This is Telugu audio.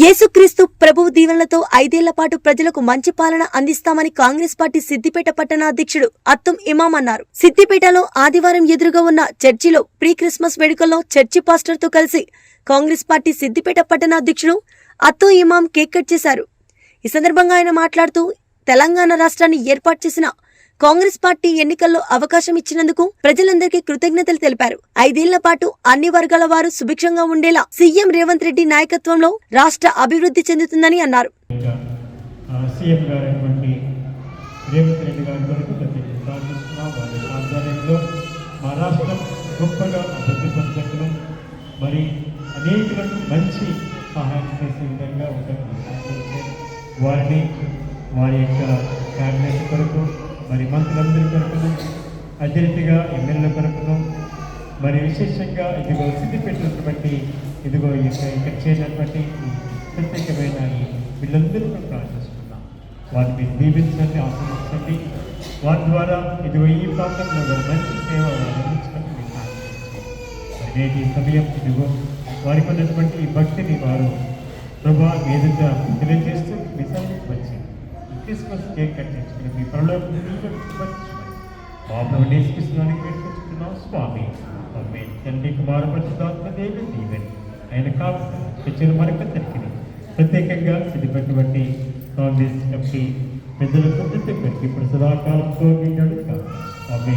యేసుక్రీస్తు ప్రభువు దీవెనలతో ఐదేళ్ళ పాటు ప్రజలకు మంచి పాలన అందిస్తామని కాంగ్రెస్ పార్టీ సిద్దిపేట పట్టణ అధ్యక్షుడు అత్తం ఇమాం అన్నారు. సిద్దిపేటలో ఆదివారం ఎదురుగా ఉన్న చర్చిలో ప్రీ క్రిస్మస్ వేడుకల్లో చర్చి పాస్టర్తో కలిసి కాంగ్రెస్ పార్టీ సిద్దిపేట పట్టణ అధ్యక్షుడు అత్తం ఇమాం కేక్ కట్ చేశారు. ఈ సందర్భంగా ఆయన మాట్లాడుతూ తెలంగాణ రాష్ట్రాన్ని ఏర్పాటు చేసిన కాంగ్రెస్ పార్టీ ఎన్నికల్లో అవకాశం ఇచ్చినందుకు ప్రజలందరికీ కృతజ్ఞతలు తెలిపారు. ఐదేళ్ళ పాటు అన్ని వర్గాల వారు సుభిక్షంగా ఉండేలా సీఎం రేవంత్ రెడ్డి నాయకత్వంలో రాష్ట్ర అభివృద్ధి చెందుతుందని అన్నారు. మరి అనేకులకు మంచి సహాయం చేసే విధంగా వారిని వారి యొక్క క్యాబినెట్ కొరకు మరి మంత్రులందరి కొరకును అత్యధికంగా ఎమ్మెల్యేల కొరకును మరి విశేషంగా ఇదిగో సిద్ధి పెట్టినటువంటి ఇదిగో ఇక ఇక్కడ చేరినటువంటి ప్రత్యేకమైన వీళ్ళందరూ కూడా ప్రార్థిస్తున్నాం వారిని దీవించండి ఆశ్రమించండి వారి ద్వారా ఇదిగో ఈ ప్రాంతంలో మంచి సేవ అందించడానికి నేటి సమయం ఇదిగో వారికి ఉన్నటువంటి భక్తిని వారు ప్రభా ఎదుట తెలియజేస్తూ నిజం వచ్చింది ఈ క్రిస్మస్ కేక్ కట్ చేసుకుని మీ పనులు బాబు ప్రభు నేర్చుకున్నానికి పెట్టుకుంటున్నాం స్వామి. అమ్మే తండ్రి కుమార పరిశుద్ధాత్మ దీవెన్ దీవెని. ఆయన కావచ్చు మరొక మరొకరికి ప్రత్యేకంగా సిద్ధిపెట్టినటువంటి కాంగ్రెస్ కమిటీ పెద్దలకు ప్రతి ఒక్కరికి ఇప్పుడు సదాకాలంతో నిండాడు ఆమె